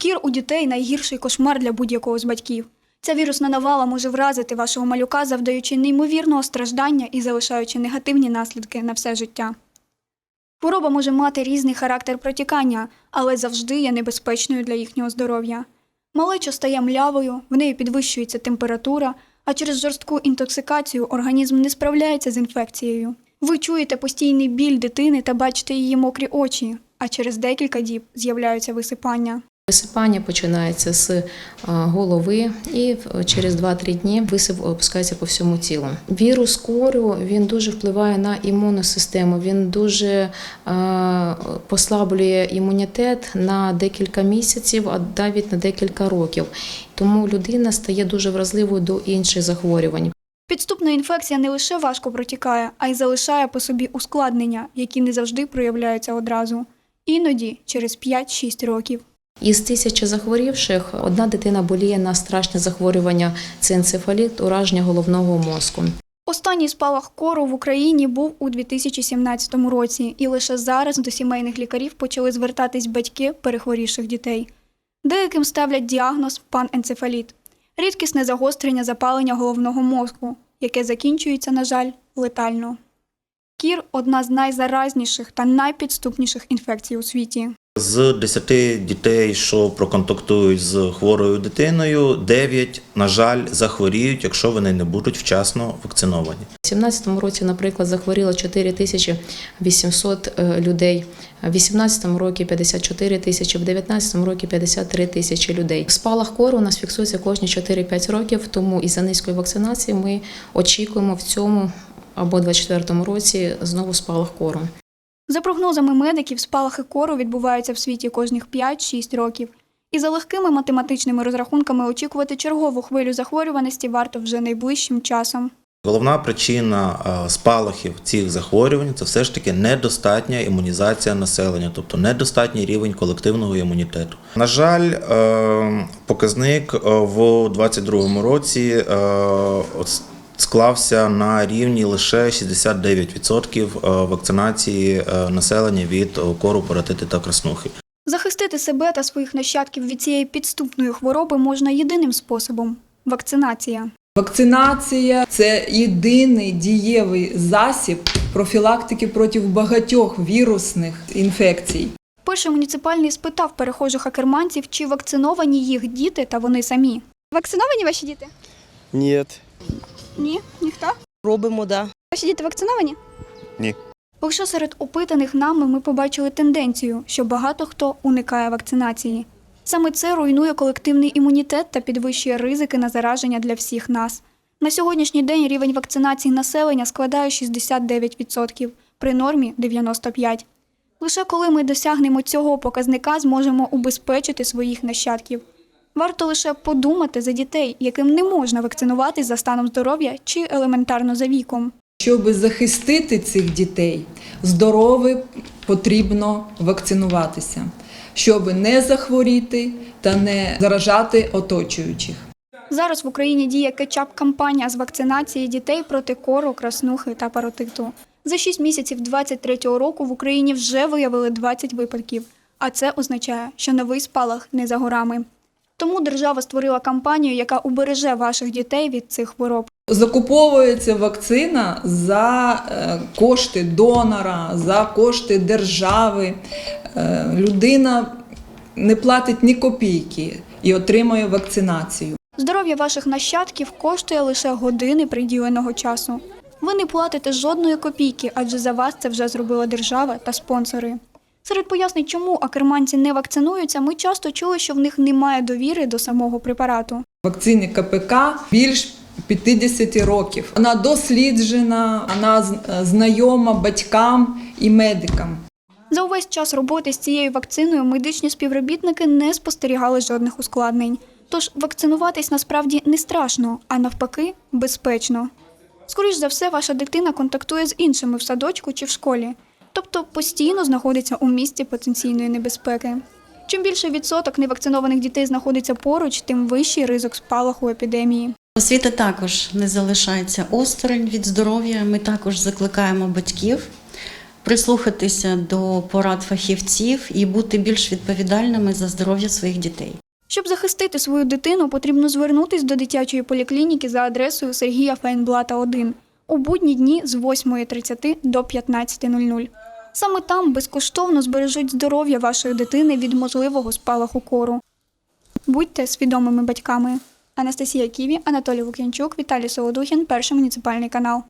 Кір у дітей найгірший кошмар для будь-якого з батьків. Ця вірусна навала може вразити вашого малюка, завдаючи неймовірного страждання і залишаючи негативні наслідки на все життя. Хвороба може мати різний характер протікання, але завжди є небезпечною для їхнього здоров'я. Малеча стає млявою, в неї підвищується температура, а через жорстку інтоксикацію організм не справляється з інфекцією. Ви чуєте постійний біль дитини та бачите її мокрі очі, а через декілька діб з'являються висипання. Висипання починається з е, голови і в- через 2-3 дні висип опускається по всьому тілу. Вірус кору він дуже впливає на імунну систему. Він дуже е, послаблює імунітет на декілька місяців, а навіть на декілька років. Тому людина стає дуже вразливою до інших захворювань. Підступна інфекція не лише важко протікає, а й залишає по собі ускладнення, які не завжди проявляються одразу, іноді через 5-6 років. Із тисячі захворівших одна дитина боліє на страшне захворювання це ураження головного мозку. Останній спалах кору в Україні був у 2017 році, і лише зараз до сімейних лікарів почали звертатись батьки перехворівших дітей. Деяким ставлять діагноз паненцефаліт – рідкісне загострення запалення головного мозку, яке закінчується, на жаль, летально. Кір одна з найзаразніших та найпідступніших інфекцій у світі. З 10 дітей, що проконтактують з хворою дитиною, 9, на жаль, захворіють, якщо вони не будуть вчасно вакциновані. У 2017 році, наприклад, захворіло 4800 е, людей, в 2018 році 54 тисячі, в 2019 році 53 тисячі людей. Спалах кору у нас фіксується кожні 4-5 років, тому із за низької вакцинації ми очікуємо в цьому або 2024 році знову спалах кору. За прогнозами медиків, спалахи кору відбуваються в світі кожних 5-6 років. І за легкими математичними розрахунками очікувати чергову хвилю захворюваності варто вже найближчим часом. Головна причина е, спалахів цих захворювань це все ж таки недостатня імунізація населення, тобто недостатній рівень колективного імунітету. На жаль, е, показник е, в 2022 році склався на рівні лише 69% е, вакцинації е, населення від е, кору, паратити та краснухи. Захистити себе та своїх нащадків від цієї підступної хвороби можна єдиним способом вакцинація. Вакцинація це єдиний дієвий засіб профілактики проти багатьох вірусних інфекцій. Перший муніципальний спитав перехожих акерманців, чи вакциновані їх діти та вони самі. Вакциновані ваші діти? Ні. Ні, ніхто. Робимо, да. Ваші діти вакциновані? Ні. Лише серед опитаних нами ми побачили тенденцію, що багато хто уникає вакцинації. Саме це руйнує колективний імунітет та підвищує ризики на зараження для всіх нас. На сьогоднішній день рівень вакцинації населення складає 69%, при нормі 95%. Лише коли ми досягнемо цього показника, зможемо убезпечити своїх нащадків. Варто лише подумати за дітей, яким не можна вакцинуватись за станом здоров'я чи елементарно за віком. Щоб захистити цих дітей, здоровим потрібно вакцинуватися, щоб не захворіти та не заражати оточуючих. Зараз в Україні діє кетчап-кампанія з вакцинації дітей проти кору, краснухи та паротиту. За 6 місяців 23-го року в Україні вже виявили 20 випадків, а це означає, що новий спалах не за горами. Тому держава створила кампанію, яка убереже ваших дітей від цих хвороб. Закуповується вакцина за е, кошти донора, за кошти держави. Е, Людина не платить ні копійки і отримує вакцинацію. Здоров'я ваших нащадків коштує лише години приділеного часу. Ви не платите жодної копійки, адже за вас це вже зробила держава та спонсори. Серед пояснень, чому акерманці не вакцинуються, ми часто чули, що в них немає довіри до самого препарату. Вакцині КПК більш 50 років. Вона досліджена, вона е, знайома батькам і медикам. За увесь час роботи з цією вакциною медичні співробітники не спостерігали жодних ускладнень. Тож вакцинуватись насправді не страшно, а навпаки, безпечно. Скоріш за все, ваша дитина контактує з іншими в садочку чи в школі, тобто постійно знаходиться у місці потенційної небезпеки. Чим більше відсоток невакцинованих дітей знаходиться поруч, тим вищий ризик спалаху епідемії. Освіта також не залишається осторонь від здоров'я. Ми також закликаємо батьків прислухатися до порад фахівців і бути більш відповідальними за здоров'я своїх дітей. Щоб захистити свою дитину, потрібно звернутись до дитячої поліклініки за адресою Сергія Фейнблата 1 у будні дні з 8.30 до 15.00. Саме там безкоштовно збережуть здоров'я вашої дитини від можливого спалаху кору. Будьте свідомими батьками. Анастасія Ківі, Анатолій Лук'янчук, Віталій Солодухін, перший муніципальний канал.